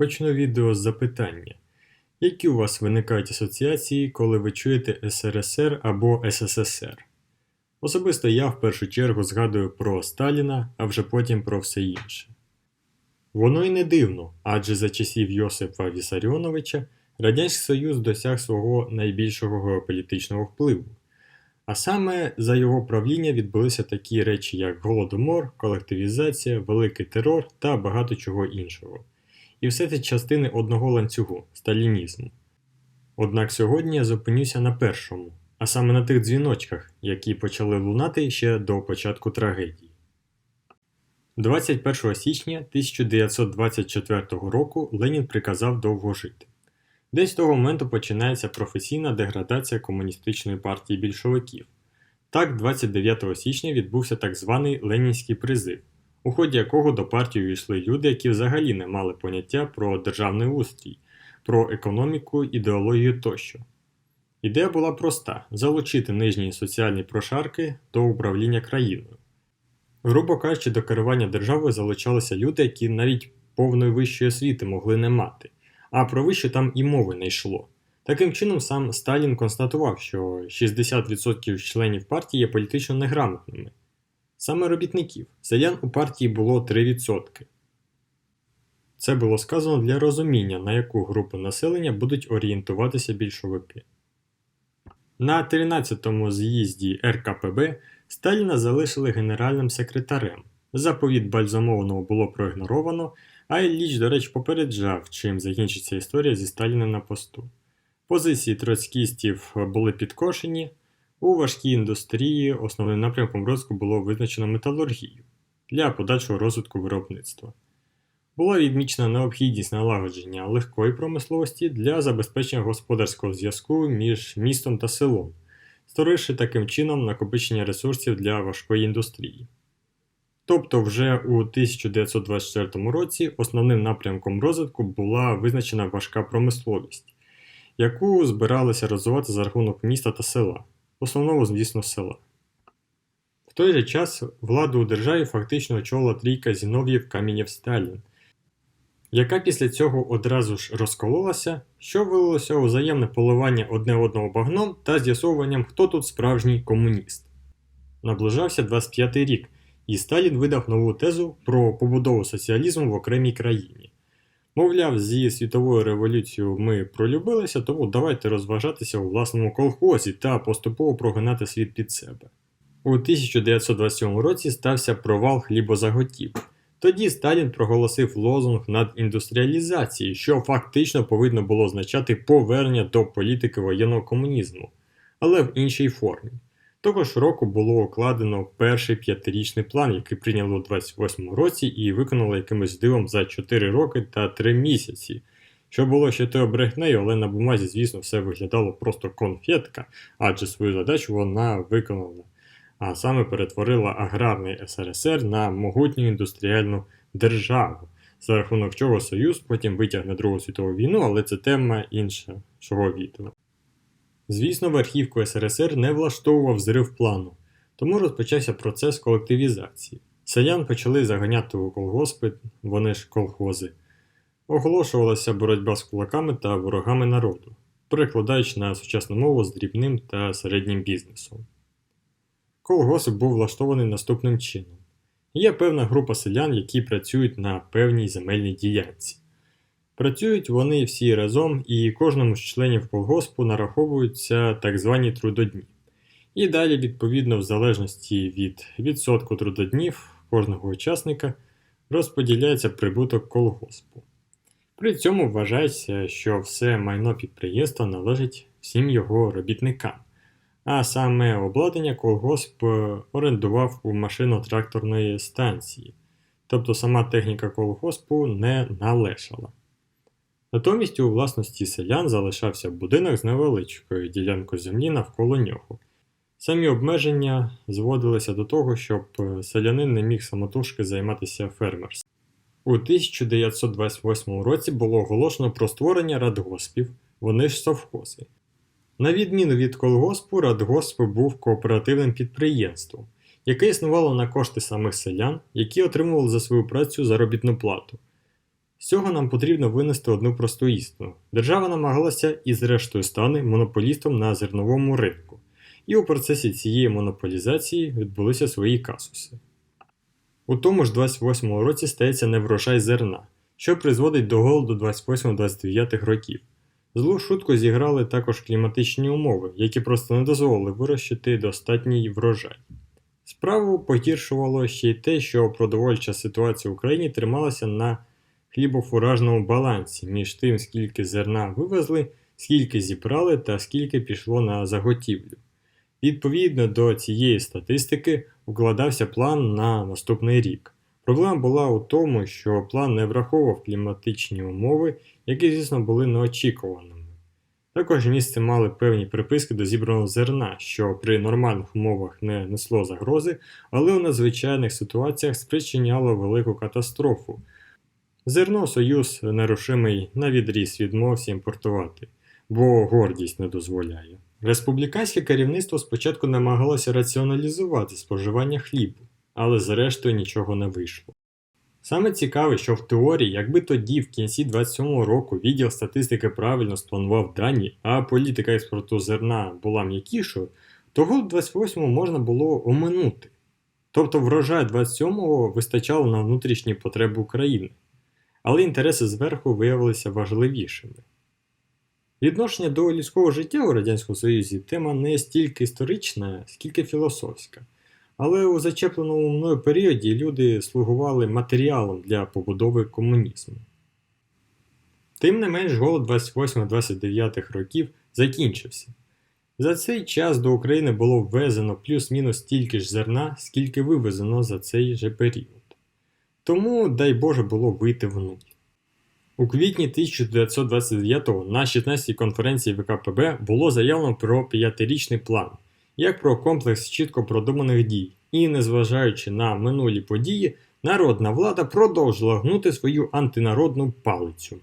Почну відео з запитання. Які у вас виникають асоціації, коли ви чуєте СРСР або СССР? Особисто я в першу чергу згадую про Сталіна, а вже потім про все інше. Воно й не дивно, адже за часів Йосипа Вісаріоновича Радянський Союз досяг свого найбільшого геополітичного впливу. А саме за його правління відбулися такі речі, як голодомор, колективізація, великий терор та багато чого іншого. І все це частини одного ланцюгу сталінізму. Однак сьогодні я зупинюся на першому, а саме на тих дзвіночках, які почали лунати ще до початку трагедії. 21 січня 1924 року Ленін приказав довго жити. Десь з того моменту починається професійна деградація комуністичної партії більшовиків. Так, 29 січня відбувся так званий Ленінський призив, у ході якого до партії увійшли люди, які взагалі не мали поняття про державний устрій, про економіку, ідеологію тощо. Ідея була проста: залучити нижні соціальні прошарки до управління країною. Грубо кажучи, до керування державою залучалися люди, які навіть повної вищої освіти могли не мати, а про вищу там і мови не йшло. Таким чином, сам Сталін констатував, що 60% членів партії є політично неграмотними. Саме робітників, селян у партії було 3%. Це було сказано для розуміння, на яку групу населення будуть орієнтуватися більшовики. На 13-му з'їзді РКПБ Сталіна залишили генеральним секретарем. Заповіт Бальзамованого було проігноровано, а Ілліч, до речі, попереджав, чим закінчиться історія зі Сталіним на посту. Позиції троцькістів були підкошені. У важкій індустрії основним напрямком розвитку було визначено металургію для подальшого розвитку виробництва. Була відмічена необхідність налагодження легкої промисловості для забезпечення господарського зв'язку між містом та селом, створивши таким чином накопичення ресурсів для важкої індустрії. Тобто, вже у 1924 році основним напрямком розвитку була визначена важка промисловість, яку збиралися розвивати за рахунок міста та села, основному, звісно, села. В той же час владу у державі фактично очолила трійка Зінов'їв Камінєв Сталін, яка після цього одразу ж розкололася, що вилилося у взаємне поливання одне одного багном та з'ясовуванням, хто тут справжній комуніст. Наближався 25-й рік, і Сталін видав нову тезу про побудову соціалізму в окремій країні. Мовляв, зі світовою революцією ми пролюбилися, тому давайте розважатися у власному колхозі та поступово прогинати світ під себе. У 1927 році стався провал хлібозаготів. Тоді Сталін проголосив лозунг надіндустріалізації, що фактично повинно було означати повернення до політики воєнного комунізму, але в іншій формі. Того ж року було укладено перший п'ятирічний план, який прийняли у 28 році і виконали якимось дивом за 4 роки та 3 місяці. Що було ще тою брехнею, але на бумазі, звісно, все виглядало просто конфетка, адже свою задачу вона виконала а саме перетворила аграрний СРСР на могутню індустріальну державу, за рахунок чого Союз потім витягне Другу світову війну, але це тема іншого відео. Звісно, верхівку СРСР не влаштовував зрив плану, тому розпочався процес колективізації. Селян почали заганяти у колгоспи, вони ж колхози. Оголошувалася боротьба з кулаками та ворогами народу, перекладаючи на сучасну мову з дрібним та середнім бізнесом. Колгосп був влаштований наступним чином. Є певна група селян, які працюють на певній земельній ділянці. Працюють вони всі разом і кожному з членів колгоспу нараховуються так звані трудодні. І далі, відповідно, в залежності від відсотку трудоднів кожного учасника розподіляється прибуток колгоспу. При цьому вважається, що все майно підприємства належить всім його робітникам а саме обладнання колгосп орендував у машино-тракторної станції, тобто сама техніка колгоспу не належала. Натомість у власності селян залишався будинок з невеличкою ділянкою землі навколо нього. Самі обмеження зводилися до того, щоб селянин не міг самотужки займатися фермерством. У 1928 році було оголошено про створення радгоспів, вони ж совхози. На відміну від колгоспу, радгосп був кооперативним підприємством, яке існувало на кошти самих селян, які отримували за свою працю заробітну плату. З цього нам потрібно винести одну просту істину. Держава намагалася і зрештою стане монополістом на зерновому ринку, і у процесі цієї монополізації відбулися свої казуси. У тому ж 28-му році стається неврожай зерна, що призводить до голоду 28-29 років. Злу шутку зіграли також кліматичні умови, які просто не дозволили вирощити достатній врожай. Справу погіршувало ще й те, що продовольча ситуація в Україні трималася на хлібофуражному балансі між тим, скільки зерна вивезли, скільки зібрали та скільки пішло на заготівлю. Відповідно до цієї статистики вкладався план на наступний рік. Проблема була у тому, що план не враховував кліматичні умови, які, звісно, були неочікуваними. Також місце мали певні приписки до зібраного зерна, що при нормальних умовах не несло загрози, але у надзвичайних ситуаціях спричиняло велику катастрофу. Зерно Союз нерушимий на відріз відмовився імпортувати, бо гордість не дозволяє. Республіканське керівництво спочатку намагалося раціоналізувати споживання хлібу, але зрештою нічого не вийшло. Саме цікаве, що в теорії, якби тоді, в кінці 27-го року, відділ статистики правильно спланував дані, а політика експорту зерна була м'якішою, то год 28-му можна було оминути. Тобто врожай 27-го вистачало на внутрішні потреби України, але інтереси зверху виявилися важливішими. Відношення до людського життя у Радянському Союзі тема не стільки історична, скільки філософська. Але у зачепленому мною періоді люди слугували матеріалом для побудови комунізму. Тим не менш, голод 28-29 років закінчився. За цей час до України було ввезено плюс-мінус стільки ж зерна, скільки вивезено за цей же період. Тому, дай Боже, було вийти в нуль. У квітні 1929-го на 16-й конференції ВКПБ було заявлено про п'ятирічний план, як про комплекс чітко продуманих дій, і, незважаючи на минулі події, народна влада продовжила гнути свою антинародну палицю.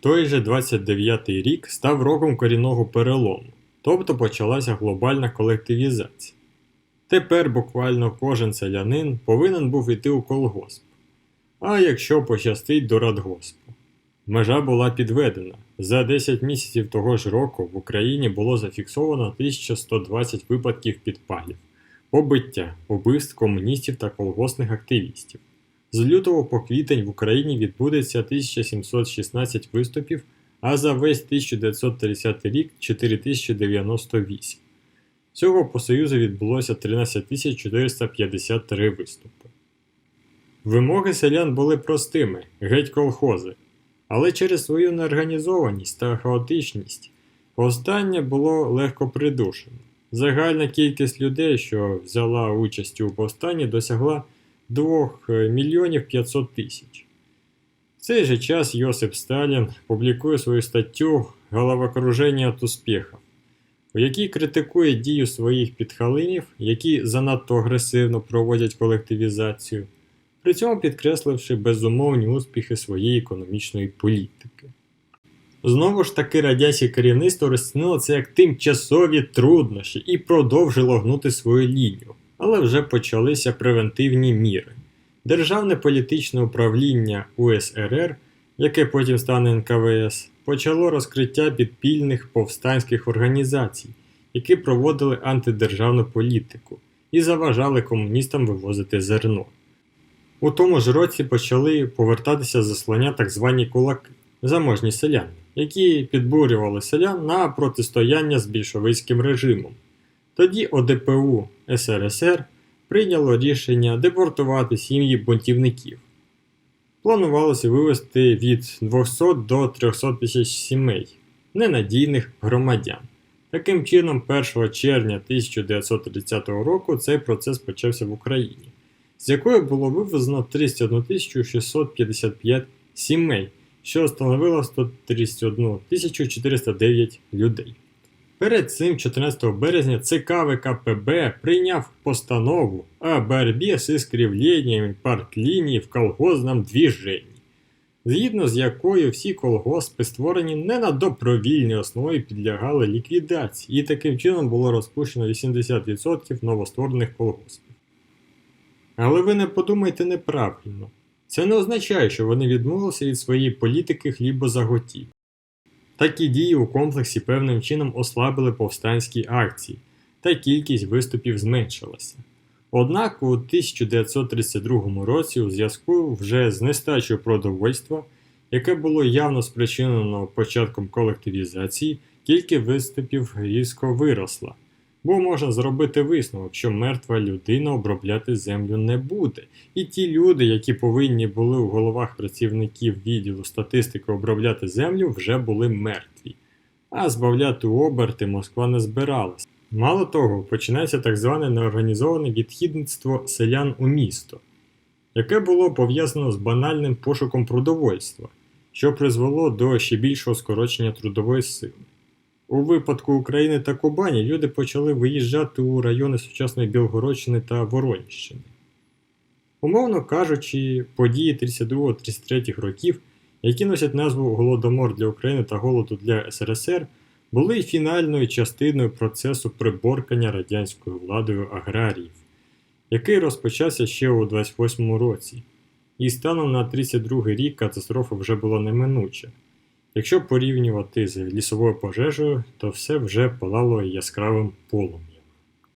Той же 29-й рік став роком корінного перелому, тобто почалася глобальна колективізація. Тепер буквально кожен селянин повинен був іти у колгосп, а якщо пощастить до радгоспу. Межа була підведена. За 10 місяців того ж року в Україні було зафіксовано 1120 випадків підпалів, побиття, убивств комуністів та колгоспних активістів. З лютого по квітень в Україні відбудеться 1716 виступів, а за весь 1930 рік 4098. Всього по Союзу відбулося 13453 виступи. Вимоги селян були простими геть колхози. Але через свою неорганізованість та хаотичність повстання було легко придушено. Загальна кількість людей, що взяла участь у повстанні, досягла 2 мільйонів 500 тисяч. В цей же час Йосип Сталін публікує свою статтю Головокруження від успіхів, у якій критикує дію своїх підхалинів, які занадто агресивно проводять колективізацію при цьому підкресливши безумовні успіхи своєї економічної політики. Знову ж таки, радянське керівництво розцінило це як тимчасові труднощі і продовжило гнути свою лінію, але вже почалися превентивні міри. Державне політичне управління УСРР, яке потім стане НКВС, почало розкриття підпільних повстанських організацій, які проводили антидержавну політику і заважали комуністам вивозити зерно. У тому ж році почали повертатися заслання так звані кулаки, заможні селяни, які підбурювали селян на протистояння з більшовицьким режимом. Тоді ОДПУ СРСР прийняло рішення депортувати сім'ї бунтівників. Планувалося вивезти від 200 до 300 тисяч сімей, ненадійних громадян. Таким чином, 1 червня 1930 року цей процес почався в Україні з якої було вивезено 31 655 сімей, що становило 131 409 людей. Перед цим 14 березня ЦК ВКПБ прийняв постанову о борьбе з искривлениями партлінії в колгозному движенні, згідно з якою всі колгоспи, створені не на добровільній основі, підлягали ліквідації, і таким чином було розпущено 80% новостворених колгоспів. Але ви не подумайте неправильно. Це не означає, що вони відмовилися від своєї політики хлібозаготів. Такі дії у комплексі певним чином ослабили повстанські акції, та кількість виступів зменшилася. Однак у 1932 році у зв'язку вже з нестачею продовольства, яке було явно спричинено початком колективізації, кількість виступів різко виросла. Бо можна зробити висновок, що мертва людина обробляти землю не буде, і ті люди, які повинні були у головах працівників відділу статистики обробляти землю, вже були мертві. А збавляти оберти Москва не збиралась. Мало того, починається так зване неорганізоване відхідництво селян у місто, яке було пов'язано з банальним пошуком продовольства, що призвело до ще більшого скорочення трудової сили. У випадку України та Кубані люди почали виїжджати у райони сучасної Білгородщини та Воронщини. Умовно кажучи, події 32-33 років, які носять назву Голодомор для України та голоду для СРСР, були фінальною частиною процесу приборкання радянською владою аграріїв, який розпочався ще у 28 році, і станом на 32 рік катастрофа вже була неминуча. Якщо порівнювати з лісовою пожежею, то все вже палало яскравим полум'ям.